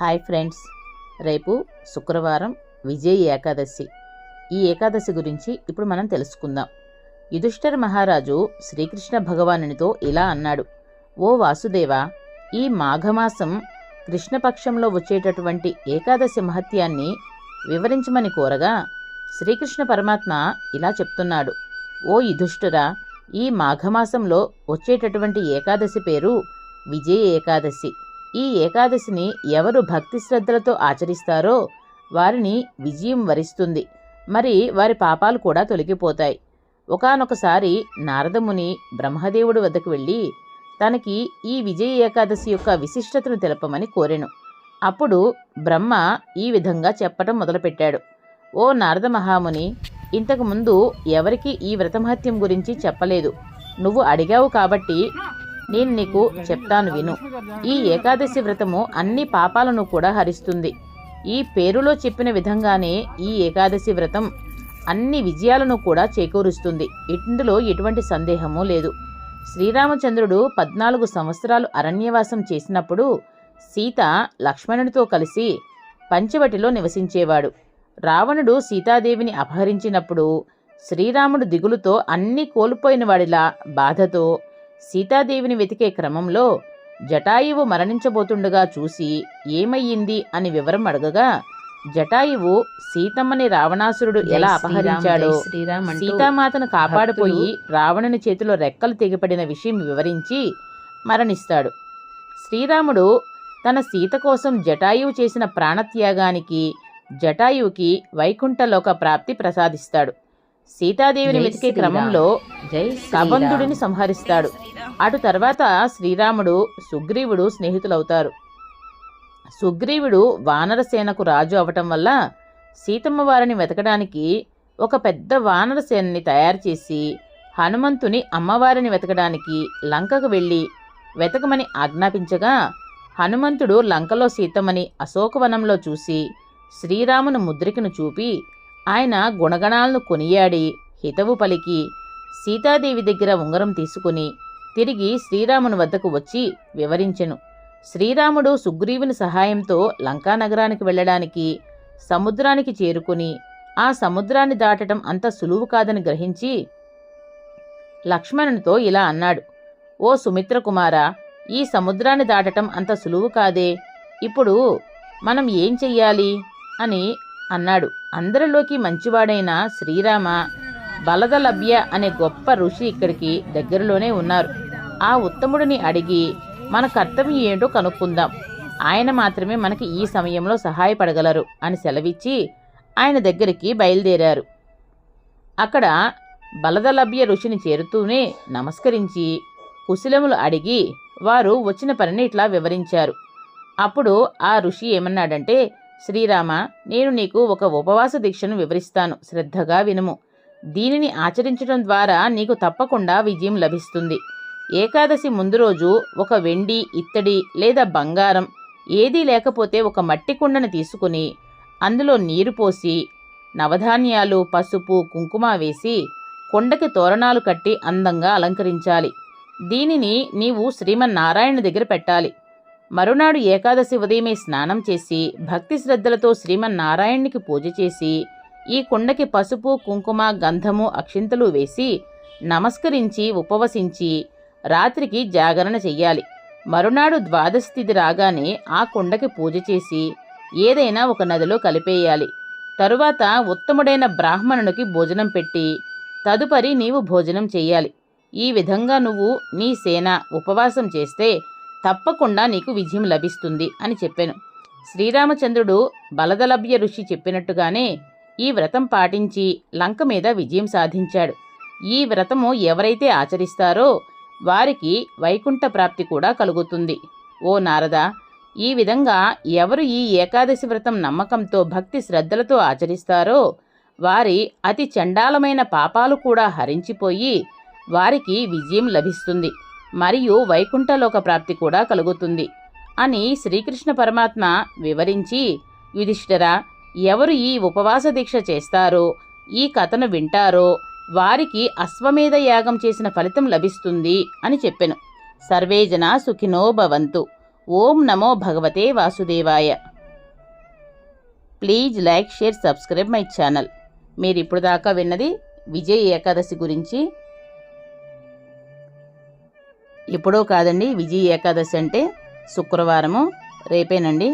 Hi friends. రేపు శుక్రవారం విజయ్ ఏకాదశి. ఈ ఏకాదశి గురించి ఇప్పుడు మనం తెలుసుకుందాం. యుధిష్ఠర్ మహారాజు శ్రీకృష్ణ భగవానునితో ఇలా అన్నాడు. ఓ వాసుదేవ ఈ మాఘమాసం కృష్ణపక్షంలో వచ్చేటటువంటి ఏకాదశి మహత్యాన్ని వివరించమని కోరగా శ్రీకృష్ణ పరమాత్మ ఇలా చెప్తున్నాడు. ఓ యుధిష్ఠిర ఈ మాఘమాసంలో వచ్చేటటువంటి ఏకాదశి పేరు విజయ ఏకాదశి. ఈ ఏకాదశిని ఎవరు భక్తి శ్రద్ధలతో ఆచరిస్తారో వారిని విజయం వరిస్తుంది. మరి వారి పాపాలు కూడా తొలగిపోతాయి. ఒకానొకసారి నారదముని బ్రహ్మదేవుడి వద్దకు వెళ్ళి తనకి ఈ విజయ ఏకాదశి యొక్క విశిష్టతను తెలపమని కోరెను. అప్పుడు బ్రహ్మ ఈ విధంగా చెప్పటం మొదలుపెట్టాడు. ఓ నారద మహాముని ఇంతకుముందు ఎవరికి ఈ వ్రతమహత్యం గురించి చెప్పలేదు. నువ్వు అడిగావు కాబట్టి నేను నీకు చెప్తాను విను. ఈ ఏకాదశి వ్రతము అన్ని పాపాలను కూడా హరిస్తుంది. ఈ పేరులో చెప్పిన విధంగానే ఈ ఏకాదశి వ్రతం అన్ని విజయాలను కూడా చేకూరుస్తుంది. ఇందులో ఎటువంటి సందేహము లేదు. శ్రీరామచంద్రుడు పద్నాలుగు సంవత్సరాలు అరణ్యవాసం చేసినప్పుడు సీత లక్ష్మణునితో కలిసి పంచవటిలో నివసించేవాడు. రావణుడు సీతాదేవిని అపహరించినప్పుడు శ్రీరాముడు దిగులుతో అన్నీ కోల్పోయిన వాడిలా బాధతో సీతాదేవిని వెతికే క్రమంలో జటాయువు మరణించబోతుండగా చూసి ఏమయ్యింది అని వివరం అడగగా జటాయువు సీతమ్మని రావణాసురుడు ఎలా అపహరించాడో సీతామాతను కాపాడిపోయి రావణుని చేతిలో రెక్కలు తెగిపడిన విషయం వివరించి మరణిస్తాడు. శ్రీరాముడు తన సీత కోసం జటాయువు చేసిన ప్రాణత్యాగానికి జటాయువుకి వైకుంఠలోక ప్రాప్తి ప్రసాదిస్తాడు. సీతాదేవిని వెతికే. క్రమంలో జై కబంధుడిని సంహరిస్తాడు. అటు తర్వాత శ్రీరాముడు సుగ్రీవుడు స్నేహితులవుతారు. సుగ్రీవుడు వానరసేనకు రాజు అవటం వల్ల సీతమ్మ వారిని వెతకడానికి ఒక పెద్ద వానరసేనని తయారు చేసి హనుమంతుని అమ్మవారిని వెతకడానికి లంకకు వెళ్ళి వెతకమని ఆజ్ఞాపించగా హనుమంతుడు లంకలో సీతమ్మని అశోకవనంలో చూసి శ్రీరామును ముద్రికను చూపి ఆయన గుణగణాలను కొనియాడి హితవు పలికి సీతాదేవి దగ్గర ఉంగరం తీసుకుని తిరిగి శ్రీరాముని వద్దకు వచ్చి వివరించెను. శ్రీరాముడు సుగ్రీవుని సహాయంతో లంకా నగరానికి వెళ్ళడానికి సముద్రానికి చేరుకుని ఆ సముద్రాన్ని దాటడం అంత సులువు కాదని గ్రహించి లక్ష్మణునితో ఇలా అన్నాడు ఓ సుమిత్రకుమార ఈ సముద్రాన్ని దాటటం అంత సులువు కాదే. ఇప్పుడు మనం ఏం చెయ్యాలి? అని అన్నాడు. అందరిలోకి మంచివాడైన శ్రీరామ బలదలభ్య అనే గొప్ప ఋషి ఇక్కడికి దగ్గరలోనే ఉన్నారు. ఆ ఉత్తముడిని అడిగి మన కర్తవ్యం ఏంటో కనుక్కుందాం. ఆయన మాత్రమే మనకి ఈ సమయంలో సహాయపడగలరు అని సెలవిచ్చి ఆయన దగ్గరికి బయలుదేరారు. అక్కడ బలదలభ్య ఋషిని చేరుతూనే నమస్కరించి కుశలములు అడిగి వారు వచ్చిన పనిని ఇట్లా వివరించారు. అప్పుడు ఆ ఋషి ఏమన్నాడంటే శ్రీరామ నేను నీకు ఒక ఉపవాస దీక్షను వివరిస్తాను. శ్రద్ధగా వినుము. దీనిని ఆచరించడం ద్వారా నీకు తప్పకుండా విజయం లభిస్తుంది. ఏకాదశి ముందు రోజు ఒక వెండి ఇత్తడి లేదా బంగారం ఏదీ లేకపోతే ఒక మట్టి కుండను తీసుకుని అందులో నీరు పోసి నవధాన్యాలు పసుపు కుంకుమ వేసి కొండకి తోరణాలు కట్టి అందంగా అలంకరించాలి. దీనిని నీవు శ్రీమన్నారాయణ దగ్గర పెట్టాలి. మరునాడు ఏకాదశి ఉదయమే స్నానం చేసి భక్తి శ్రద్ధలతో శ్రీమన్నారాయణునికి పూజ చేసి ఈ కుండకి పసుపు కుంకుమ గంధము అక్షింతలు వేసి నమస్కరించి ఉపవసించి రాత్రికి జాగరణ చెయ్యాలి. మరునాడు ద్వాదశి తిథి రాగానే ఆ కుండకి పూజ చేసి ఏదైనా ఒక నదిలో కలిపేయాలి. తరువాత ఉత్తముడైన బ్రాహ్మణునికి భోజనం పెట్టి తదుపరి నీవు భోజనం చెయ్యాలి. ఈ విధంగా నువ్వు నీ సేన ఉపవాసం చేస్తే తప్పకుండా నీకు విజయం లభిస్తుంది అని చెప్పాను. శ్రీరామచంద్రుడు బలదలభ్య ఋషి చెప్పినట్టుగానే ఈ వ్రతం పాటించి లంక మీద విజయం సాధించాడు. ఈ వ్రతము ఎవరైతే ఆచరిస్తారో వారికి వైకుంఠ ప్రాప్తి కూడా కలుగుతుంది. ఓ నారద ఈ విధంగా ఎవరు ఈ ఏకాదశి వ్రతం నమ్మకంతో భక్తి శ్రద్ధలతో ఆచరిస్తారో వారి అతి చండాలమైన పాపాలు కూడా హరించిపోయి వారికి విజయం లభిస్తుంది. మరియు వైకుంఠలోక ప్రాప్తి కూడా కలుగుతుంది అని శ్రీకృష్ణ పరమాత్మ వివరించి యుధిష్ఠిర ఎవరు ఈ ఉపవాస దీక్ష చేస్తారో ఈ కథను వింటారో వారికి అశ్వమేధ యాగం చేసిన ఫలితం లభిస్తుంది అని చెప్పెను. సర్వేజన సుఖినో భవంతు. ఓం నమో భగవతే వాసుదేవాయ. Please like share subscribe my channel. మీరు ఇప్పుడు దాకా విన్నది విజయ్ ఏకాదశి గురించి ఎప్పుడో కాదండి విజయ్ ఏకాదశి అంటే శుక్రవారము రేపేనండి.